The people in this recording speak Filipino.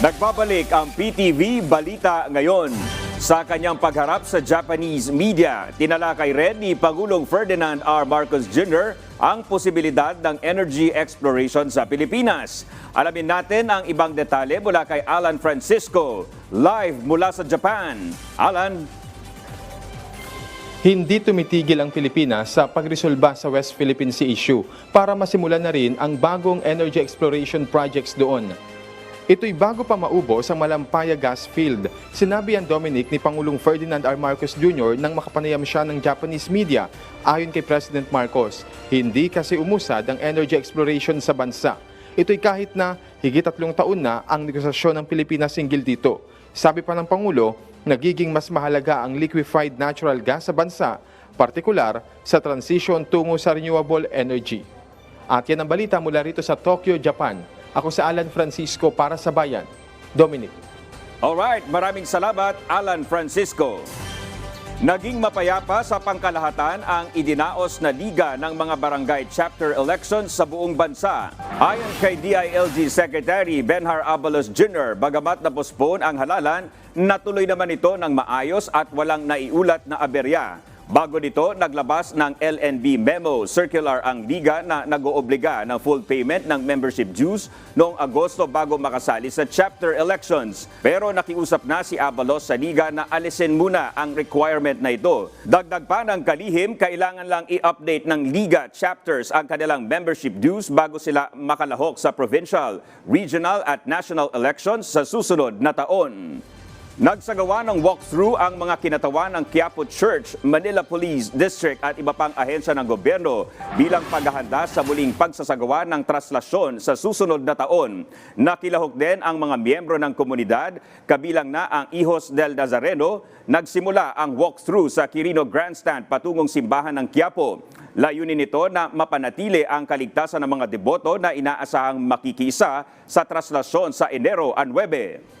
Nagbabalik ang PTV Balita ngayon. Sa kanyang pagharap sa Japanese media, tinalakay rin ni Pangulong Ferdinand R. Marcos Jr. ang posibilidad ng energy exploration sa Pilipinas. Alamin natin ang ibang detalye mula kay Alan Francisco, live mula sa Japan. Alan, Hindi tumitigil ang Pilipinas sa pagresolba sa West Philippine Sea issue para masimulan na rin ang bagong energy exploration projects doon. Ito'y bago pa maubos ang Malampaya Gas Field. Sinabi ang Dominic ni Pangulong Ferdinand R. Marcos Jr. nang makapanayam siya ng Japanese media. Ayon kay President Marcos, hindi kasi umusad ang energy exploration sa bansa. Ito'y kahit na higit tatlong taon na ang negosasyon ng Pilipinas singgil dito. Sabi pa ng Pangulo, nagiging mas mahalaga ang liquefied natural gas sa bansa, partikular sa transition tungo sa renewable energy. At yan ang balita mula rito sa Tokyo, Japan. Ako sa Alan Francisco para sa Bayan. Dominic. Alright, maraming salamat Alan Francisco. Naging mapayapa sa pangkalahatan ang idinaos na liga ng mga barangay chapter elections sa buong bansa. Ayon kay DILG Secretary Benhar Abalos Jr., bagamat na-postpone ang halalan, natuloy naman ito ng maayos at walang naiulat na aberya. Bago nito, naglabas ng LNB memo circular ang liga na nag-oobliga ng full payment ng membership dues noong Agosto bago makasali sa chapter elections. Pero nakiusap na si Abalos sa liga na alisin muna ang requirement na ito. Dagdag pa ng kalihim, kailangan lang i-update ng liga chapters ang kanilang membership dues bago sila makalahok sa provincial, regional at national elections sa susunod na taon. Nagsagawa ng walkthrough ang mga kinatawan ng Quiapo Church, Manila Police District at iba pang ahensya ng gobyerno bilang paghahanda sa muling pagsasagawa ng traslasyon sa susunod na taon. Nakilahok din ang mga miyembro ng komunidad, kabilang na ang Hijos del Nazareno, nagsimula ang walkthrough sa Quirino Grandstand patungong simbahan ng Quiapo. Layunin nito na mapanatili ang kaligtasan ng mga deboto na inaasahang makikisa sa traslasyon sa Enero 9.